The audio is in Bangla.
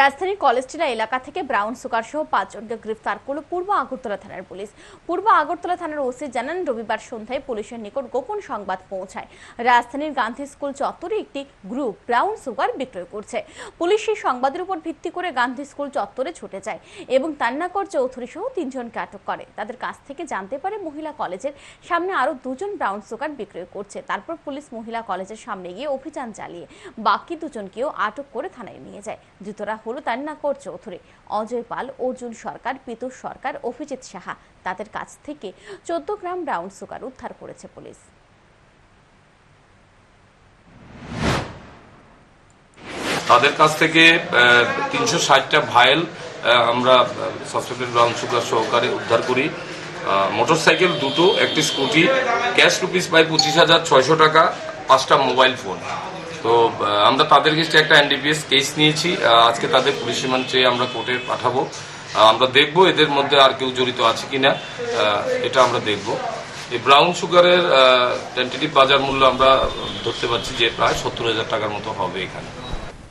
রাজধানীর কলেজটিলা এলাকা থেকে ব্রাউন সুগার সহ পাঁচজনকে গ্রেফতার করল পূর্ব আগরতলা থানার পুলিশ। পূর্ব আগরতলা থানার ওসি জানান, রবিবার সন্ধ্যায় পুলিশের নিকট গোপন সংবাদ পৌঁছায়। রাজধানীর গান্ধী স্কুল চত্বরে একটি গ্রুপ ব্রাউন সুগার বিক্রয় করছে। পুলিশ সেই সংবাদের উপর ভিত্তি করে গান্ধী স্কুল চত্বরে ছুটে যায় এবং তান্নাকর চৌধুরী সহ তিনজনকে আটক করে। তাদের কাছ থেকে জানতে পারে, মহিলা কলেজের সামনে আরও দুজন ব্রাউন সুগার বিক্রয় করছে। তারপর পুলিশ মহিলা কলেজের সামনে গিয়ে অভিযান চালিয়ে বাকি দুজনকেও আটক করে থানায় নিয়ে যায়। ধৃতরা হলো তান্নাকর চৌধুরী অজয় পাল অর্জুন সরকার পিতুষ সরকার অভিজিৎ সাহা। তাদের কাছ থেকে চোদ্দ গ্রাম ব্রাউন সুগার উদ্ধার করেছে পুলিশ। তাদের কাছ থেকে তিনশো ষাটটা আহ, আমরা সাসপেক্টেড ব্রাউন সুগার সহকারে উদ্ধার করি। মোটরসাইকেল দুটো একটি স্কুটি ক্যাশ রুপিস প্রায় পঁচিশ হাজার ছয়শো টাকা পাঁচটা মোবাইল ফোন। তো আমরা তাদের কাছে একটা এনডিপিএস কেস নিয়েছি। আজকে তাদের পুলিশ রিমান্ড চেয়ে আমরা কোর্টে পাঠাবো। আমরা দেখব এদের মধ্যে আর কেউ জড়িত আছে কিনা। এটা আমরা দেখব। এই ব্রাউন সুগারের টেন্টেটিভ বাজার মূল্য আমরা ধরতে পারছি যে প্রায় সত্তর হাজার টাকার মতো হবে এখানে।